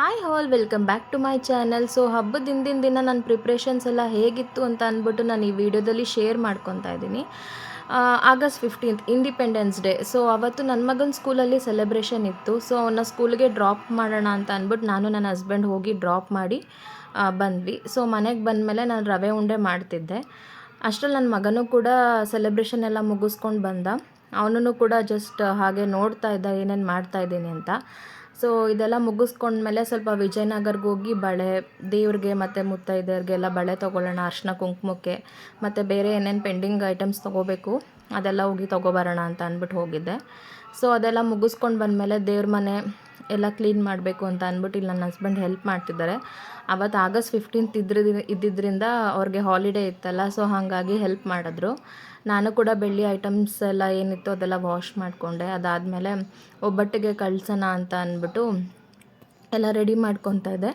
Hi all welcome back to my channel so ಹಬ್ಬದ ಹಿಂದಿನ ದಿನ ನನ್ನ ಪ್ರಿಪ್ರೇಷನ್ಸ್ ಎಲ್ಲ ಹೇಗಿತ್ತು ಅಂತ ಅಂದ್ಬಿಟ್ಟು ನಾನು ಈ ವಿಡಿಯೋದಲ್ಲಿ ಶೇರ್ ಮಾಡ್ಕೊತಾ ಇದ್ದೀನಿ. August fifteenth independence day so ಅವತ್ತು ನನ್ನ ಮಗನ ಸ್ಕೂಲಲ್ಲಿ ಸೆಲೆಬ್ರೇಷನ್ ಇತ್ತು. ಸೊ ಅವನ್ನ ಸ್ಕೂಲ್ಗೆ ಡ್ರಾಪ್ ಮಾಡೋಣ ಅಂತ ಅಂದ್ಬಿಟ್ಟು ನಾನು ನನ್ನ ಹಸ್ಬೆಂಡ್ ಹೋಗಿ ಡ್ರಾಪ್ ಮಾಡಿ ಬಂದ್ವಿ. ಸೊ ಮನೆಗೆ ಬಂದಮೇಲೆ ನಾನು ರವೆ ಉಂಡೆ ಮಾಡ್ತಿದ್ದೆ. ಅಷ್ಟರಲ್ಲಿ ನನ್ನ ಮಗನೂ ಕೂಡ ಸೆಲೆಬ್ರೇಷನ್ ಎಲ್ಲ ಮುಗಿಸ್ಕೊಂಡು ಬಂದ. ಅವನೂ ಕೂಡ ಜಸ್ಟ್ ಹಾಗೆ ನೋಡ್ತಾ ಇದ್ದ, ಏನೇನು ಮಾಡ್ತಾ ಇದ್ದೀನಿ ಅಂತ. ಸೊ ಇದೆಲ್ಲ ಮುಗಿಸ್ಕೊಂಡ್ಮೇಲೆ ಸ್ವಲ್ಪ ವಿಜಯನಗರ್ಗೆ ಹೋಗಿ ಬಳೆ, ದೇವ್ರಿಗೆ ಮತ್ತು ಮುತ್ತೈದೆಯರಿಗೆಲ್ಲ ಬಳೆ ತೊಗೊಳ್ಳೋಣ, ಅರ್ಶಿನ ಕುಂಕುಮಕ್ಕೆ. ಮತ್ತು ಬೇರೆ ಏನೇನು ಪೆಂಡಿಂಗ್ ಐಟಮ್ಸ್ ತೊಗೋಬೇಕು, ಅದೆಲ್ಲ ಹೋಗಿ ತೊಗೊಬರೋಣ ಅಂತ ಅಂದ್ಬಿಟ್ಟು ಹೋಗಿದ್ದೆ. ಸೊ ಅದೆಲ್ಲ ಮುಗಿಸ್ಕೊಂಡು ಬಂದಮೇಲೆ ದೇವ್ರ ಮನೆ ಎಲ್ಲ ಕ್ಲೀನ್ ಮಾಡಬೇಕು ಅಂತ ಅಂದ್ಬಿಟ್ಟು ಇಲ್ಲಿ ನನ್ನ ಹಸ್ಬೆಂಡ್ ಹೆಲ್ಪ್ ಮಾಡ್ತಿದ್ದಾರೆ. ಅವತ್ತು ಆಗಸ್ಟ್ ಫಿಫ್ಟೀನ್ತ್ ಇದ್ರ ಇದ್ದಿದ್ದರಿಂದ ಅವ್ರಿಗೆ ಹಾಲಿಡೇ ಇತ್ತಲ್ಲ ಸೊ ಹಾಗಾಗಿ ಹೆಲ್ಪ್ ಮಾಡಿದ್ರು. ನಾನು ಕೂಡ ಬೆಳ್ಳಿ ಐಟಮ್ಸ್ ಎಲ್ಲ ಏನಿತ್ತು ಅದೆಲ್ಲ ವಾಶ್ ಮಾಡಿಕೊಂಡೆ. ಅದಾದಮೇಲೆ ಒಬ್ಬಟ್ಟಿಗೆ ಕಳ್ಸೋಣ ಅಂತ ಅಂದ್ಬಿಟ್ಟು ಎಲ್ಲ ರೆಡಿ ಮಾಡ್ಕೊತಾ ಇದ್ದೆ.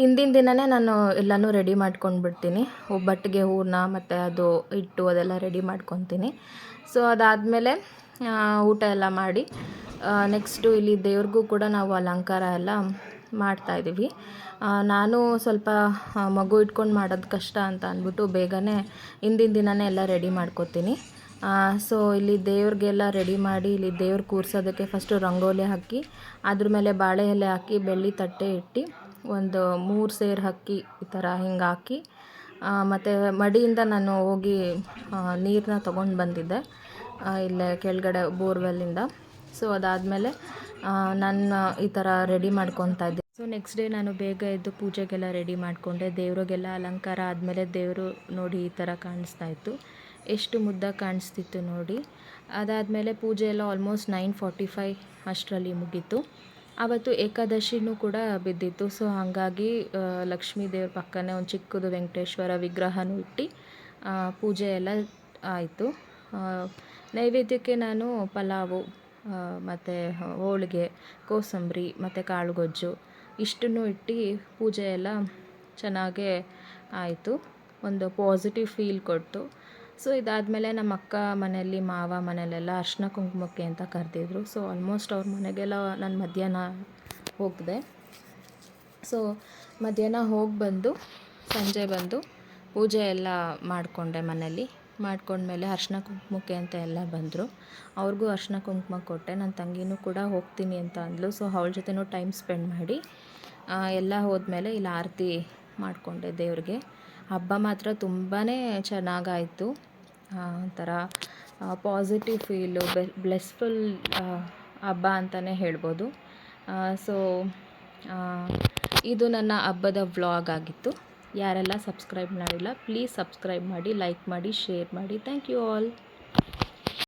ಹಿಂದಿನ ದಿನವೇ ನಾನು ಎಲ್ಲನೂ ರೆಡಿ ಮಾಡ್ಕೊಂಡ್ಬಿಡ್ತೀನಿ. ಒಬ್ಬಟ್ಟಿಗೆ ಹೂರಣ, ಮತ್ತು ಅದು ಹಿಟ್ಟು ಅದೆಲ್ಲ ರೆಡಿ ಮಾಡ್ಕೊತೀನಿ. ಸೊ ಅದಾದಮೇಲೆ ಊಟ ಎಲ್ಲ ಮಾಡಿ ನೆಕ್ಸ್ಟು ಇಲ್ಲಿ ದೇವ್ರಿಗೂ ಕೂಡ ನಾವು ಅಲಂಕಾರ ಎಲ್ಲ ಮಾಡ್ತಾಯಿದ್ದೀವಿ ನಾನು ಸ್ವಲ್ಪ ಮಗು ಇಟ್ಕೊಂಡು ಮಾಡೋದು ಕಷ್ಟ ಅಂತ ಅಂದ್ಬಿಟ್ಟು ಬೇಗನೆ ಹಿಂದಿನ ದಿನವೇ ಎಲ್ಲ ರೆಡಿ ಮಾಡ್ಕೊತೀನಿ. ಸೊ ಇಲ್ಲಿ ದೇವ್ರಿಗೆಲ್ಲ ರೆಡಿ ಮಾಡಿ ಇಲ್ಲಿ ದೇವ್ರು ಕೂರ್ಸೋದಕ್ಕೆ ಫಸ್ಟು ರಂಗೋಲಿ ಹಾಕಿ, ಅದ್ರ ಮೇಲೆ ಬಾಳೆ ಎಲೆ ಹಾಕಿ, ಬೆಳ್ಳಿ ತಟ್ಟೆ ಇಟ್ಟು ಒಂದು ಮೂರು ಸೇರು ಅಕ್ಕಿ ಈ ಥರ ಹಿಂಗೆ ಹಾಕಿ ಮತ್ತು ಮಡಿಯಿಂದ ನಾನು ಹೋಗಿ ನೀರನ್ನ ತೊಗೊಂಡು ಬಂದಿದ್ದೆ ಇಲ್ಲೇ ಕೆಳಗಡೆ ಬೋರ್ವೆಲ್ಲಿಂದ. ಸೊ ಅದಾದಮೇಲೆ ನಾನು ಈ ಥರ ರೆಡಿ ಮಾಡ್ಕೊತಾ ಇದ್ದೆ. ಸೊ ನೆಕ್ಸ್ಟ್ ಡೇ ನಾನು ಬೇಗ ಎದ್ದು ಪೂಜೆಗೆಲ್ಲ ರೆಡಿ ಮಾಡಿಕೊಂಡೆ. ದೇವ್ರಿಗೆಲ್ಲ ಅಲಂಕಾರ ಆದಮೇಲೆ ದೇವರು ನೋಡಿ ಈ ಥರ ಕಾಣಿಸ್ತಾ ಇತ್ತು. ಎಷ್ಟು ಮುದ್ದಾಗಿ ಕಾಣಿಸ್ತಿತ್ತು ನೋಡಿ. ಅದಾದಮೇಲೆ ಪೂಜೆ ಎಲ್ಲ ಆಲ್ಮೋಸ್ಟ್ ನೈನ್ ಫಾರ್ಟಿ ಫೈವ್ ಅಷ್ಟರಲ್ಲಿ ಮುಗೀತು. ಆವತ್ತು ಏಕಾದಶಿನೂ ಕೂಡ ಬಿದ್ದಿತ್ತು. ಸೊ ಹಾಗಾಗಿ ಲಕ್ಷ್ಮೀ ದೇವ್ರ ಪಕ್ಕನೇ ಒಂದು ಚಿಕ್ಕದು ವೆಂಕಟೇಶ್ವರ ವಿಗ್ರಹನೂ ಇಟ್ಟು ಪೂಜೆ ಎಲ್ಲ ಆಯಿತು. ನೈವೇದ್ಯಕ್ಕೆ ನಾನು ಪಲಾವು ಮತ್ತು ಹೋಳಿಗೆ, ಕೋಸಂಬರಿ, ಮತ್ತು ಕಾಳುಗೊಜ್ಜು ಇಷ್ಟನ್ನು ಇಟ್ಟು ಪೂಜೆ ಎಲ್ಲ ಚೆನ್ನಾಗೇ ಆಯಿತು. ಒಂದು ಪಾಸಿಟಿವ್ ಫೀಲ್ ಕೊಟ್ಟು ಸೊ ಇದಾದಮೇಲೆ ನಮ್ಮ ಅಕ್ಕ ಮನೆಯಲ್ಲಿ, ಮಾವ ಮನೆಯಲ್ಲೆಲ್ಲ ಅರ್ಶಿನ ಕುಂಕುಮಕ್ಕೆ ಅಂತ ಕರೆದಿದ್ರು. ಸೊ ಆಲ್ಮೋಸ್ಟ್ ಅವ್ರ ಮನೆಗೆಲ್ಲ ನಾನು ಮಧ್ಯಾಹ್ನ ಹೋಗಿದೆ. ಸೊ ಮಧ್ಯಾಹ್ನ ಹೋಗಿ ಬಂದು, ಸಂಜೆ ಬಂದು ಪೂಜೆ ಎಲ್ಲ ಮಾಡಿಕೊಂಡೆ ಮನೇಲಿ ಮಾಡ್ಕೊಂಡ್ಮೇಲೆ ಅರ್ಶಿನ ಕುಂಕುಮಕ್ಕೆ ಅಂತ ಎಲ್ಲ ಬಂದರು. ಅವ್ರಿಗೂ ಅರ್ಶಿನ ಕುಂಕುಮ ಕೊಟ್ಟೆ. ನನ್ನ ತಂಗಿನೂ ಕೂಡ ಹೋಗ್ತೀನಿ ಅಂತ ಅಂದಳು ಸೊ ಅವಳ ಜೊತೆನೂ ಟೈಮ್ ಸ್ಪೆಂಡ್ ಮಾಡಿ ಎಲ್ಲ ಹೋದ್ಮೇಲೆ ಇಲ್ಲಿ ಆರತಿ ಮಾಡಿಕೊಂಡೆ ದೇವ್ರಿಗೆ. ಹಬ್ಬ ಮಾತ್ರ ತುಂಬಾ ಚೆನ್ನಾಗಾಯಿತು. ಒಂಥರ ಪಾಸಿಟಿವ್ ಫೀಲು ಬ್ಲೆಸ್ಫುಲ್ ಹಬ್ಬ ಅಂತಲೇ ಹೇಳ್ಬೋದು. ಸೊ ಇದು ನನ್ನ ಹಬ್ಬದ ವ್ಲಾಗ್ ಆಗಿತ್ತು. ಯಾರೆಲ್ಲ ಸಬ್ಸ್ಕ್ರೈಬ್ ಮಾಡಿಲ್ಲ ಪ್ಲೀಸ್ ಸಬ್ಸ್ಕ್ರೈಬ್ ಮಾಡಿ ಲೈಕ್ ಮಾಡಿ ಶೇರ್ ಮಾಡಿ. Thank you all